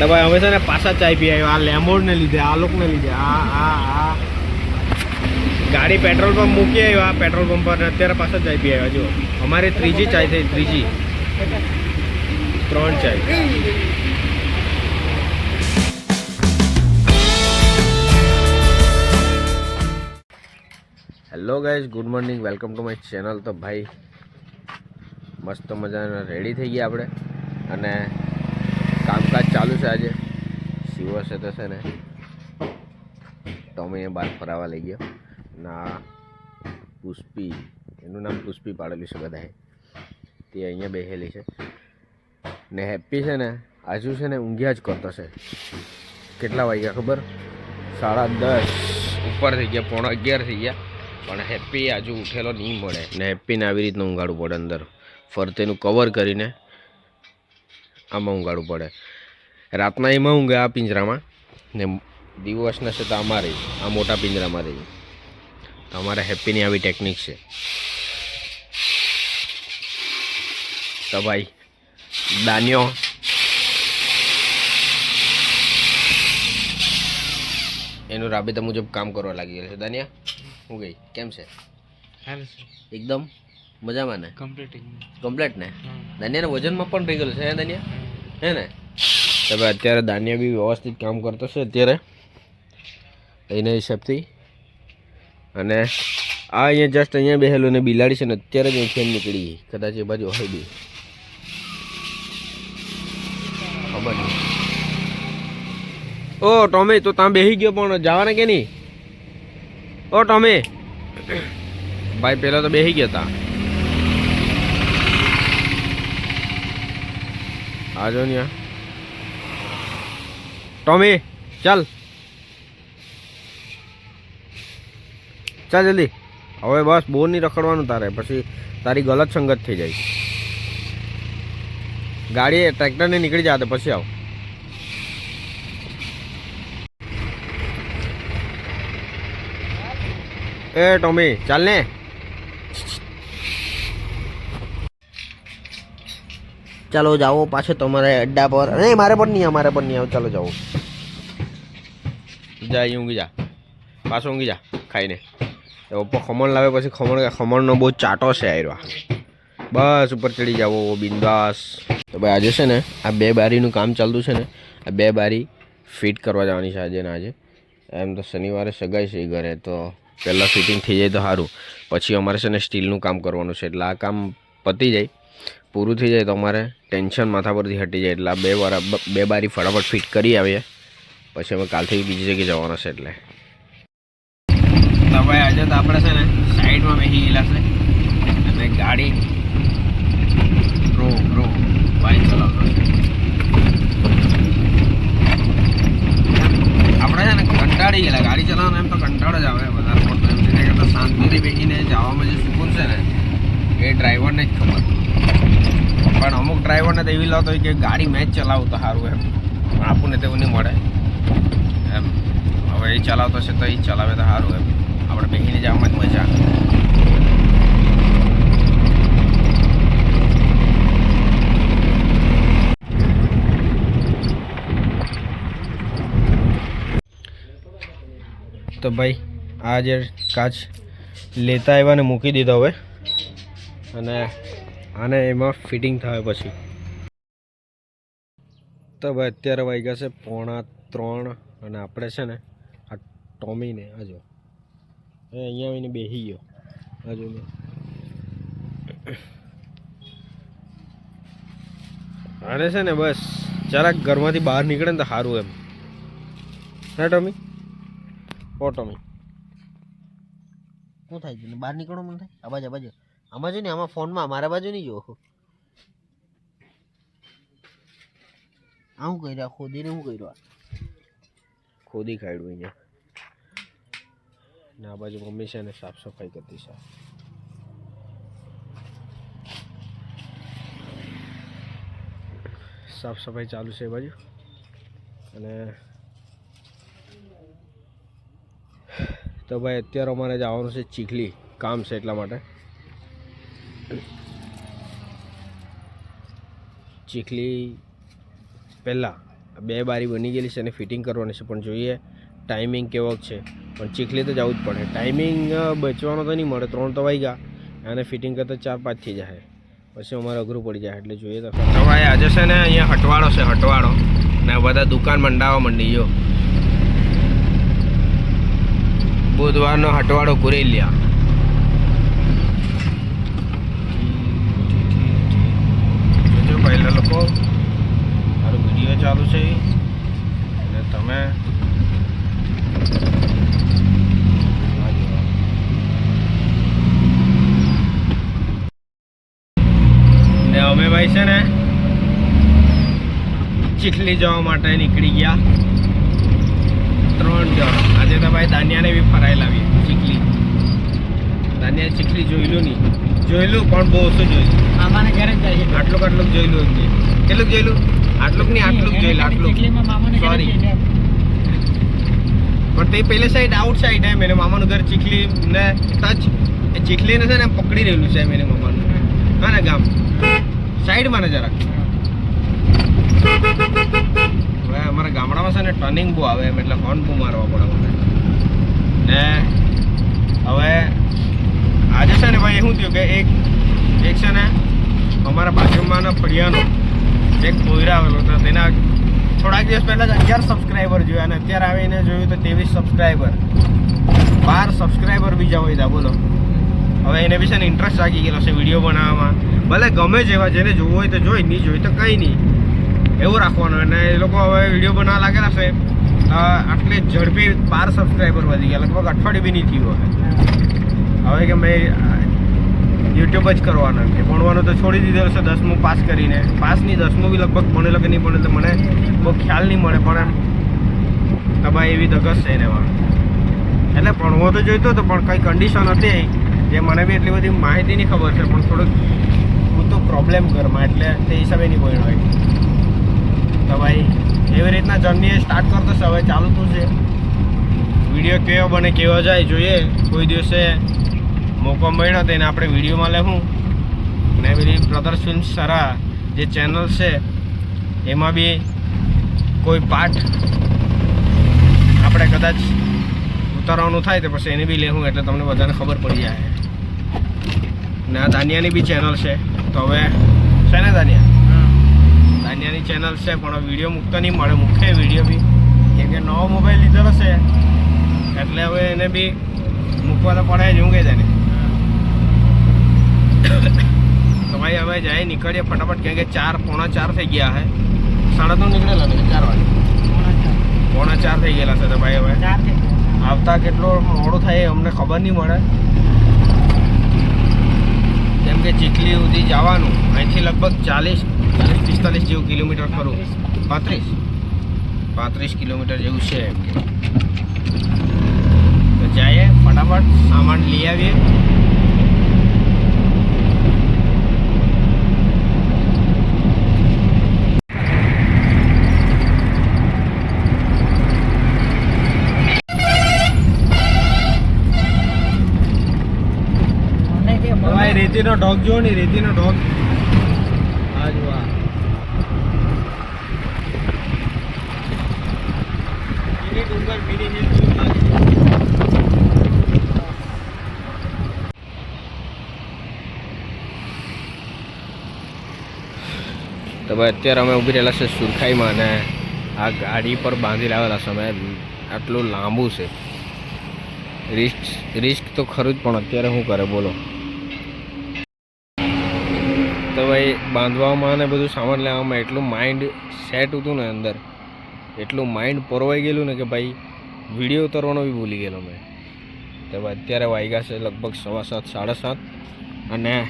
ભાઈ અમે છે ને પાછા ચાય પી આવ્યો આ લેમોડને લીધે, આ લોકોને લીધે, આ આ આ. ગાડી પેટ્રોલ પંપ મૂકી આવ્યો, આ પેટ્રોલ પંપ પર અત્યારે પાછા ચાય પી આવ્યા જો અમારે ત્રીજી ચાય થઈ, ત્રીજી. ત્રણ ચાય. Hello guys good morning welcome to my channel તો ભાઈ મસ્ત મજાના રેડી થઈ ગયા આપણે. અને કામકાજ ચાલુ છે આજે. શિવો છે તો છે ને ટોમીને બહાર ફરાવા લઈ ગયો. ના પુષ્પી, એનું નામ પુષ્પી પાડેલું છે બધાએ. તે અહીંયા બેસેલી છે. ને હેપ્પી છે ને, આજુ છે ને ઊંઘ્યા જ કરતો છે. કેટલા વાગ્યા ખબર? સાડા દસ. ઉપર થઈ ગયા, પોણા અગિયાર થઈ ગયા. પણ હેપ્પી આજુ ઉઠેલો નહીં મળે. ને હેપ્પીને આવી રીતનું ઊંઘાડવું પડે અંદર. ફરતેનું કવર કરીને આમાં ઊંઘાડવું પડે. રાતના એમાં ઊંઘે આ પિંજરામાં. ને દિવસના છે તો અમારે આ મોટા પિંજરામાં રહી. તો અમારે હેપ્પીની આવી ટેકનિક છે. તો ભાઈ દાન્યો. એનું રાબેતા મુજબ કામ કરવા લાગી ગયેલું છે. દાનિયા હું ગઈ? કેમ છે. એકદમ? મજામાં ને? કમ્પ્લીટ ને? દાનિયાના વજનમાં પણ રહી ગયેલું છે દાનિયા હે ને? તો અત્યારે દાનિયા બી વ્યવસ્થિત કામ કરતો છે અત્યારે એના હિસાબથી. અને આ અહીંયા જસ્ટ અહીંયા બેહેલું ને બિલાડી છે ને અત્યારે જ અહીંથી નીકળી ગઈ. કદાચ એ બાજુ હોય બી. ખબર ઓ ટોમે તો ત્યાં બેસી ગયો પણ જવાના કે નહીં? ઓ ટોમે. ભાઈ પહેલાં તો બેસી ગયા તા આજો ને. ટોમી, ચાલ. ચાલ જલ્દી. હવે બસ બોર નહીં રખડવાનું તારે. પછી તારી ગલત સંગત થઈ જાય. ગાડી ટ્રેક્ટરને નીકળી જાતે પછી આવ. એ ટોમી, ચાલ ને. ચાલો જાઓ પાછો તમારે અડ્ડા પર. નહીં મારે પણ નહીં અમારે પણ નહીં. આવો, ચાલો જાઓ. જા ઊંઘી જા. પાછો ઊંઘી જા, ખાઈને. ઉપર ખમણ લાવે પછી ખમણ ખમણનો બહુ ચાટો છે આયરવા બસ, ઉપર ચડી જાઓ, બિંદાસ. તો ભાઈ, આજે છે ને, આ બે બારીનું કામ ચાલતું છે ને, આ બે બારી ફિટ કરવા જવાની છે આજે ને આજે. એમ તો શનિવારે સગાઈ છે ઘરે, તો પહેલાં ફિટિંગ થઈ જાય તો સારું. પછી અમારે છે ને સ્ટીલનું કામ કરવાનું છે, એટલે આ કામ પતી જાય. પૂરું થઈ જાય તો અમારે ટેન્શન માથા પરથી હટી જાય. એટલે આ બે વાર બે બારી ફટાફટ ફિટ કરી આવીએ. પછી અમે કાલથી બીજી જગ્યાએ જવાના છે એટલે. ભાઈ, આજે તો આપણે છે ને સાઈડમાં બેસી ગયેલા છે. અને ગાડી રો રો બાઈક ચલાવતો આપણે છે ને કંટાળી ગયેલા. ગાડી ચલાવવાનો એમ તો કંટાળો જ આવે. કે શાંતિથી બેસીને જવામાં જે સુકૂન છે ને એ ડ્રાઈવરને જ ખબર. પણ અમુક ડ્રાઈવરને તો એવી લાવતો હોય કે ગાડી મેચ ચલાવું તો સારું એમ. પણ આપણને તેવું નહીં મળે. એમ. હવે એ ચલાવતો છે તો એ ચલાવે તો સારું એમ. આપણે બેહીને જવામાં જ મજા. તો ભાઈ, આ જે કાચ લેતા આવ્યા ને મૂકી દીધો હવે. અને આને એમાં ફિટિંગ થાય પછી. તો ભાઈ, અત્યારે વાગ્યા છે પોણા ત્રણ અને આપણે છે ને આ ટોમીને આજો એ અહીંયા આવીને બેસી ગયો. હજુ આને છે ને બસ જરાક ઘરમાંથી બહાર નીકળે ને તો સારું એમ. હે ટોમી? ઓ ટોમી. શું થાય છે? બહાર નીકળો મને થાય? આ બાજુ આ બાજુ આમાં જો ને, આમાં ફોનમાં મારા બાજુ નહીં જો આ શું કર્યા? ખોદીને શું કર્યું? ખોદી કાઢ્યું અહીંયા. ને આ બાજુ મમ્મી છે ને સાફ સફાઈ કરતી છે. સાફ સફાઈ ચાલુ છે એ બાજુ. અને તો ભાઈ, અત્યારે અમારે જવાનું છે ચીખલી કામ છે એટલા માટે. ચીખલી પહેલાં બે બારી બની ગયેલી છે અને ફિટિંગ કરવાની છે. પણ જોઈએ ટાઈમિંગ કેવો છે. પણ ચીખલી તો જવું જ પડે. ટાઈમિંગ બચવાનો તો નહીં મળે. ત્રણ તો વાઈ ગયા અને ફિટિંગ કરતાં ચાર, પાંચ થઈ જાય. પછી અમારે અઘરું પડી જાય. એટલે જોઈએ તો. તો ભાઈ, આજે છે ને અહીંયા હટવાડો છે, હટવાડો. ને બધા દુકાન મંડાવા મંડી ગયો. બુધવારનો હટવાડો કુરેલિયા જોજો પહેલા લોકો મારો વીડિયો ચાલુ છે અને તમે. ને અમે ભાઈ છે ને ચીખલી જવા માટે નીકળી ગયા. ત્રણ જણ. આજે તો ભાઈ દાનિયાને બી ફરાઈ લાવી ચીખલી. દાનિયા ચીખલી જોયેલું નહીં. જોયેલું પણ બહુ ઓછું જોયું મામાને ઘરે જ આટલું આટલું જોયેલું નહીં. કેટલું જોયેલું? આટલું નહીં આટલું જ જોયેલું આટલું છે. પણ તે પેલે સાઈડ આઉટ સાઈડ એમ એને મામાનું ઘર ચીખલી ને ટચ એ ચીખલીને છે ને પકડી રહેલું છે એમ એને મામાનું. હા ને ગામ સાઈડમાં ને જરાક હવે અમારા ગામડામાં છે ને ટર્નિંગ બહુ આવે એમ એટલે હોર્ન બહુ મારવા પડે મને ને હવે આજે છે ને ભાઈ શું થયું કે એક એક છે ને અમારા બાજુમાંના ફળિયાનો એક પોયરા આવેલો હતો તેના થોડાક દિવસ પહેલાં જ અગિયાર સબસ્ક્રાઈબર જોયા અને અત્યારે આવીને જોયું તો ત્રેવીસ સબસ્ક્રાઈબર બાર સબસ્ક્રાઈબર બીજા હોય ત્યાં, બોલો. હવે એને બી છે ને ઇન્ટરેસ્ટ જાગી ગયેલો છે વીડિયો બનાવવામાં. ભલે ગમે જેવા જેને જોવું હોય તો જોઈ, નહીં જોઈ તો કંઈ નહીં. એવું રાખવાનું. અને એ લોકો હવે વીડિયો બનાવવા લાગેલા છે. આટલી ઝડપી બાર સબસ્ક્રાઈબર વધી ગયા. લગભગ અઠવાડિયું બી નહીં થયું હવે. હવે કે મેં યુટ્યુબ જ કરવાનો કે. ભણવાનું તો છોડી દીધેલું છે દસમું પાસ કરીને. પાસની દસમું બી લગભગ ભણેલો કે નહીં ભણેલો તો મને બહુ ખ્યાલ નહીં મળે, પણ એમ તમારી એવી ધગસ છે એને એટલે ભણવો તો જોઈતો હતો, પણ કંઈ કન્ડિશન હતી જે મને બી એટલી બધી માહિતી નહીં ખબર છે, પણ થોડુંક હું તો પ્રોબ્લેમ ઘરમાં, એટલે તે હિસાબે નહીં ભણ્યો હોય. તો ભાઈ, એવી રીતના જર્ની સ્ટાર્ટ કરતો છે, હવે ચાલુ તું છે. વીડિયો કેવો બને, કેવો જાય, જોઈએ. કોઈ દિવસે મોકો મળ્યો તો એને આપણે વિડીયોમાં લેવું ને પેલી બ્રધર્સ ફિલ્મ સારા જે ચેનલ છે એમાં બી કોઈ પાર્ટ આપણે કદાચ ઉતારવાનું થાય તો પછી એને બી લેવું એટલે તમને બધાને ખબર પડી જાય. ને આ દાનિયાની બી ચેનલ છે. તો હવે છે ને દાનિયા? દાનિયાની ચેનલ છે પણ વીડિયો મૂકતો નહીં મળે. મૂકે વીડિયો બી. કેમ કે નવો મોબાઈલ લીધેલો છે. એટલે હવે એને બી મૂકવા તો પડે જ હું કહી જાય તો ભાઈ હવે જાય નીકળીએ ફટાફટ કેમ કે ચાર પોણા ચાર થઈ ગયા હે. સાડા ત્રણ નીકળેલા ને ચાર વાગે? પોણા ચાર થઈ ગયેલા છે તો ભાઈ હવે આવતા કેટલો મોડું થાય અમને ખબર નહીં મળે. કેમ કે ચીખલી સુધી જવાનું અહીંથી લગભગ ચાલીસ ચાલીસ પિસ્તાલીસ જેવું કિલોમીટર ખરું. પાંત્રીસ. પાંત્રીસ કિલોમીટર જેવું છે એમ કે. જઈએ ફટાફટ સામાન લઈ આવીએ મને કે મને- ભાઈ રેતીનો ડોગ જોવો ને, રેતીનો ડોગ આ જો આ. તો ભાઈ, અત્યારે અમે ઊભી રહેલા છે સુરખાઈમાં અને આ ગાડી પર બાંધી લાવેલા છે. અમે આટલું લાંબુ છે. રિસ્ક રિસ્ક તો ખરું જ, પણ અત્યારે શું કરે, બોલો. તો ભાઈ, બાંધવામાં અને બધું સામાન લેવામાં એટલું માઇન્ડ સેટ હતું ને અંદર. એટલું માઇન્ડ પરવાઈ ગયેલું ને કે ભાઈ વીડિયો ઉતારવાનો બી ભૂલી ગયેલો મેં. તો અત્યારે વાગ્યા છે લગભગ સવા સાત, સાડા સાત. અને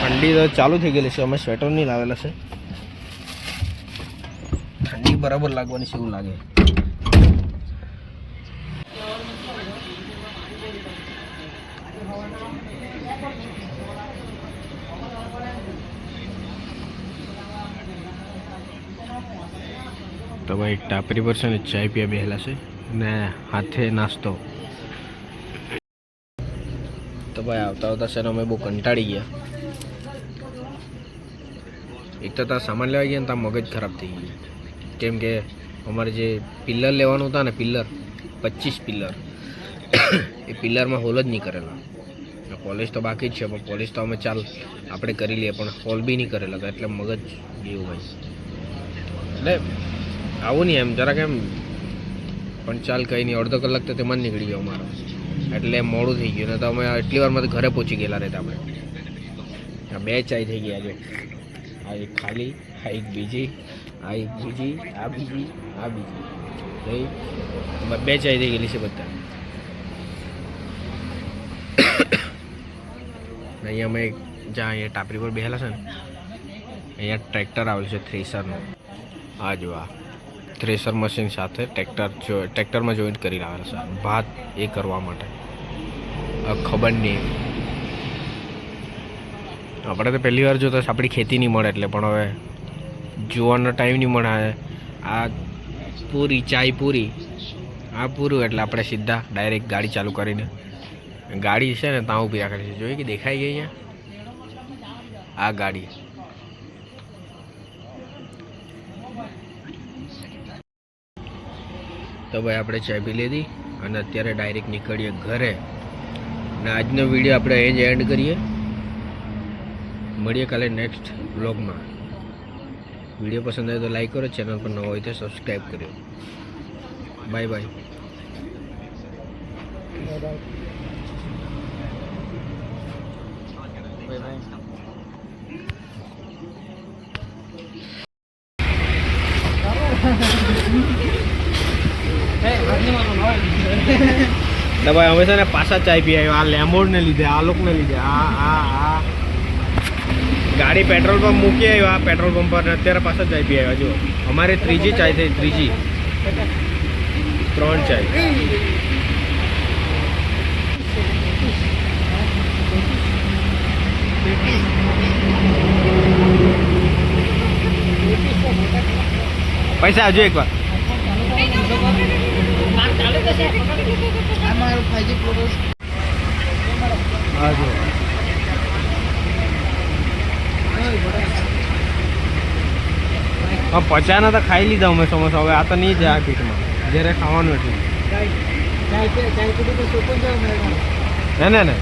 ઠંડી તો ચાલુ થઈ ગયેલી છે. અમે સ્વેટર નહીં લાવેલા છે. ઠંડી બરાબર લાગવાની છે એવું લાગે. તો ભાઈ ટાપરી પર છે ને ચાય પીવા બેહલા છે ને હાથે નાસ્તો. તો ભાઈ આવતા આવતા ને અમે બહુ કંટાળી ગયા. એક તો ત્યાં સામાન લેવા ગયા ને ત્યાં મગજ ખરાબ થઈ ગયું. કેમ કે અમારે જે પિલ્લર લેવાનું હતા ને પિલ્લર પચીસ પિલ્લર એ પિલ્લરમાં હોલ જ નહીં કરેલા. પોલિશ તો બાકી જ છે, પણ પોલિશ તો અમે ચાલ આપણે કરી લઈએ, પણ હોલ બી નહીં કરેલા એટલે મગજ ગયું ભાઈ એટલે આવું નહીં એમ, જરાક એમ. પણ ચાલ કંઈ નહીં, અડધો કલાક તો તેમાં જ નીકળી ગયો અમારો. એટલે મોડું થઈ ગયું, ને તો અમે એટલી વારમાં તો ઘરે પહોંચી ગયેલા રહેતા આપણે. બે ચાય થઈ ગયા છે આ એક ખાલી, આ એક બીજી, આ એક બીજી, આ બીજી આ બીજી. બે ચાય થઈ ગયેલી છે બધા ને અહીંયા અમે જ્યાં અહીંયા ટાપરી પર બેહેલા છે ને, અહીંયા ટ્રેક્ટર આવેલું છે થ્રેસરનું આ જો આ થ્રેસર મશીન સાથે ટ્રેક્ટર જો, ટ્રેક્ટરમાં જોઈન્ટ કરી આવેલા છે. ભાત એ કરવા માટે. ખબર નહીં. આપણે તો પહેલી વાર જોતા આપણી ખેતી નહીં મળે એટલે, પણ હવે જોવાનો ટાઈમ નહીં મળે. આ પૂરી, ચાય પૂરી. આ પૂરું એટલે આપણે સીધા ડાયરેક્ટ ગાડી ચાલુ કરીને ગાડી છે ને, ત્યાં ઊભી રાખેલી છે. જોઈ કે દેખાઈ ગઈ અહીંયા? આ ગાડી. તો ભાઈ, આપણે ચા પી લીધી અને અત્યારે ડાયરેક્ટ નીકળીએ ઘરે. અને આજનો વીડિયો આપણે એ જ એન્ડ કરીએ. મળીએ કાલે નેક્સ્ટ વ્લોગમાં વીડિયો પસંદ આવે તો લાઈક કરો ચેનલ પર ન હોય તો સબસ્ક્રાઈબ કર્યો. બાય બાય તો ભાઈ અમે છે ને પાછા ચાય પી આવ્યો. આ લેમોડને લીધે, આ લોકોને લીધે. આ આ આ. ગાડી પેટ્રોલ પંપ મૂકી આવ્યો, આ પેટ્રોલ પંપ પર અત્યારે પાછા ચાય પી આવ્યા. જો અમારે ત્રીજી ચાય થઈ, ત્રીજી. ત્રણ ચાય. પૈસા આવજો એકવાર. પચાના તો ખાઈ લીધા અમે સમોસા. હવે આ તો નહીં જાય આ પીઠમાં જ્યારે ખાવાનું હતું ને ને ને.